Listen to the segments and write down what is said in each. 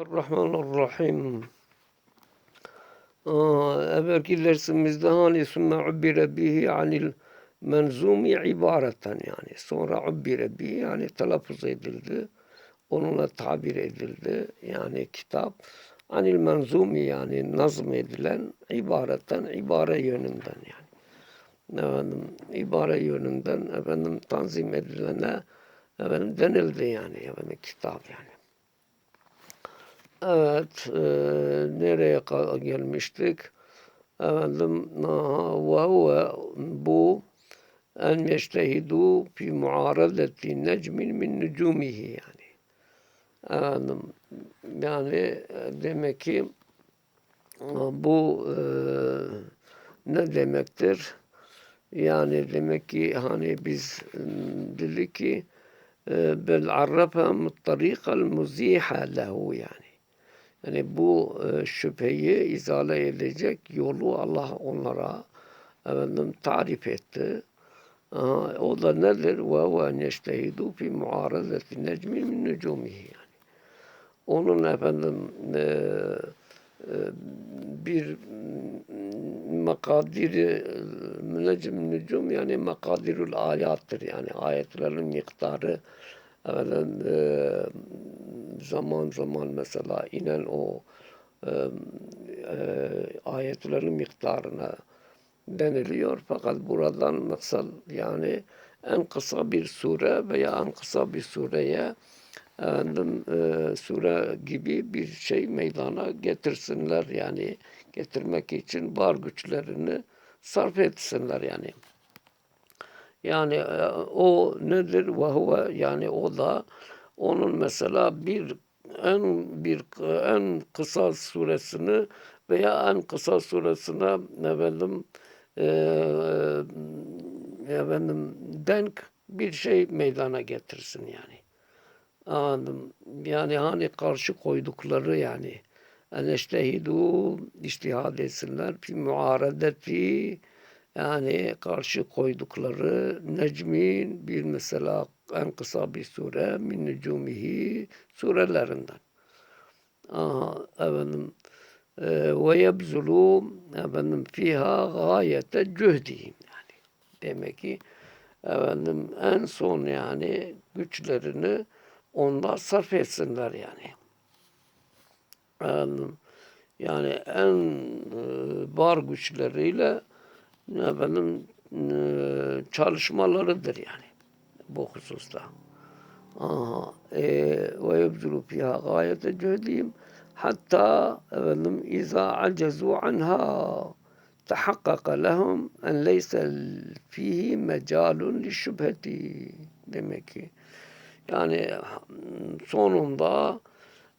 Bismillahirrahmanirrahim. Evvelki dersimizde hani sümme ubbire bihi anil menzumi ibareten yani sonra ubbire bihi yani telaffuz edildi. Onunla tabir edildi. Yani kitap anil menzumi yani nazm edilen ibareten ibare yönünden yani. Efendim, ibare yönünden efendim tanzim edilene efendim denildi yani efendim kitap yani. Evet, e, nereye gelmiştik? Efendim, ve huve bu en yeştehidu fi muaradeti necmin min nücumihi yani. Efendim, yani e, demek ki e, bu e, ne demektir? Yani demek ki hani biz dedik ki e, bel arrafa muttarikal muziha lehu yani. Yani bu e, şüpheyi izale edecek yolu Allah onlara efendim tarif etti. O da nedir? Ve huve neştehidu fi muarazeti necmin min nücumihi yani. Onun efendim e, e, bir makadiri müneccim nücum yani makadirül ayattır yani ayetlerin miktarı efendim, e, zaman zaman mesela inen o e, e, ayetlerin miktarına deniliyor. Fakat buradan maksat yani en kısa bir sure veya en kısa bir sureye efendim, e, sure gibi bir şey meydana getirsinler yani getirmek için var güçlerini sarf etsinler yani. Yani e, o nedir? Ve huve yani o da onun mesela bir en bir en kısa suresini veya en kısa suresine efendim e, efendim denk bir şey meydana getirsin yani. Anladım. Yani hani karşı koydukları yani eneştehidu iştihad etsinler fi muaradeti yani karşı koydukları necmin bir mesela en kısa bir sure min nücumihi surelerinden. Aha, efendim e, ve yebzulu efendim fiha gayete cühdihim yani. Demek ki efendim en son yani güçlerini onlar sarf etsinler yani. Efendim, yani en e, var güçleriyle efendim e, çalışmalarıdır yani bu hususta. Aha, e, ve yebzulu fiha gayete cühdihim hatta efendim iza acezu anha tahakkaka lehum en leyse fihi mecalun li şüpheti demek ki yani sonunda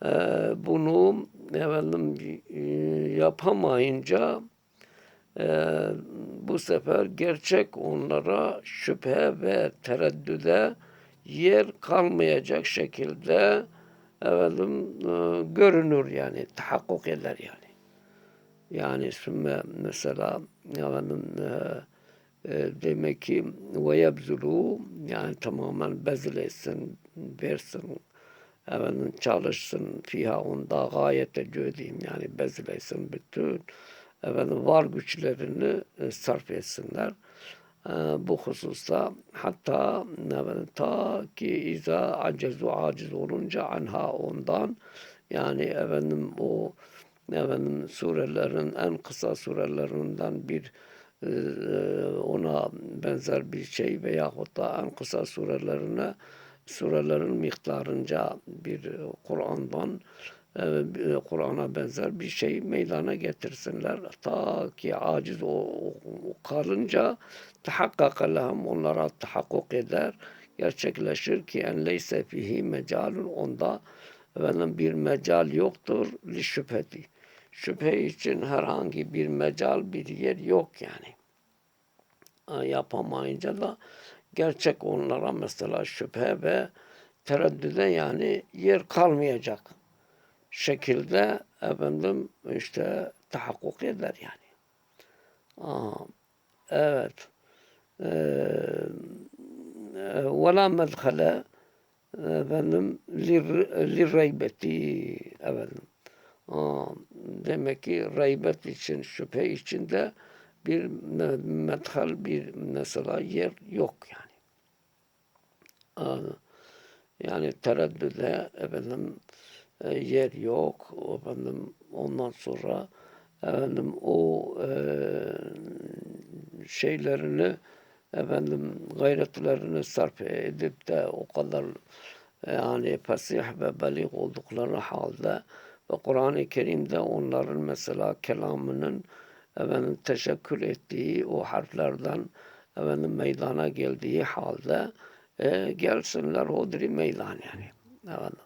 e, bunu efendim e, yapamayınca e, bu sefer gerçek onlara şüphe ve tereddüde yer kalmayacak şekilde efendim e, görünür yani tahakkuk eder yani. Yani sümme mesela efendim e, e, demek ki ve yebzulu yani tamamen bezil etsin, versin, efendim çalışsın fiha onda gayete cödeyim yani bezil etsin bütün efendim var güçlerini e, sarf etsinler. E, bu hususta hatta efendim, ta ki iza acezu aciz olunca anha ondan yani efendim o efendim surelerin en kısa surelerinden bir e, ona benzer bir şey veyahut da en kısa surelerine surelerin miktarınca bir Kur'an'dan Kur'an'a benzer bir şey meydana getirsinler. Ta ki aciz o, o kalınca tahakkaka onlara tahakkuk eder. Gerçekleşir ki en leyse fihi mecalun onda efendim bir mecal yoktur li şüpheti. Şüphe için herhangi bir mecal bir yer yok yani. Yapamayınca da gerçek onlara mesela şüphe ve tereddüde yani yer kalmayacak şekilde efendim işte tahakkuk eder yani. Aa, evet. Ve la medhale efendim lir- lirreybeti efendim. Aa, demek ki reybet için, şüphe için de bir me- medhal, bir mesela yer yok yani. Aa, yani tereddüde efendim e, yer yok. Efendim ondan sonra efendim o e, şeylerini efendim gayretlerini sarf edip de o kadar yani fasih ve balik oldukları halde ve Kur'an-ı Kerim'de onların mesela kelamının efendim teşekkül ettiği o harflerden efendim meydana geldiği halde e, gelsinler hodri meydan yani. Efendim.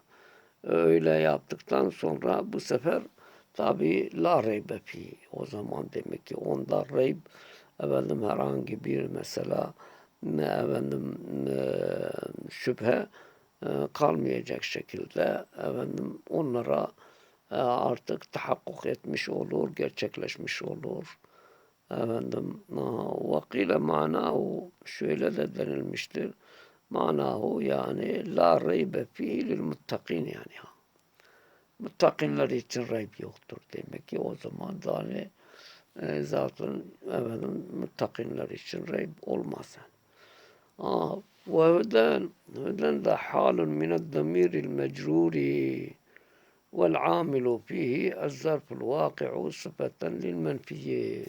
Öyle yaptıktan sonra bu sefer tabi la reybe fi. O zaman demek ki onda reyb efendim herhangi bir mesela ne efendim e, şüphe e, kalmayacak şekilde efendim onlara e, artık tahakkuk etmiş olur, gerçekleşmiş olur. Efendim vakile manahu şöyle de denilmiştir. Yani la reybe fihi lil muttakin yani. Muttakinler için reyb yoktur demek ki o zaman yani e, zaten efendim muttakinler için reyb olmaz. آه وهدان هدان ده حال من الضمير المجرور والعامل فيه الظرف الواقع صفة للمنفي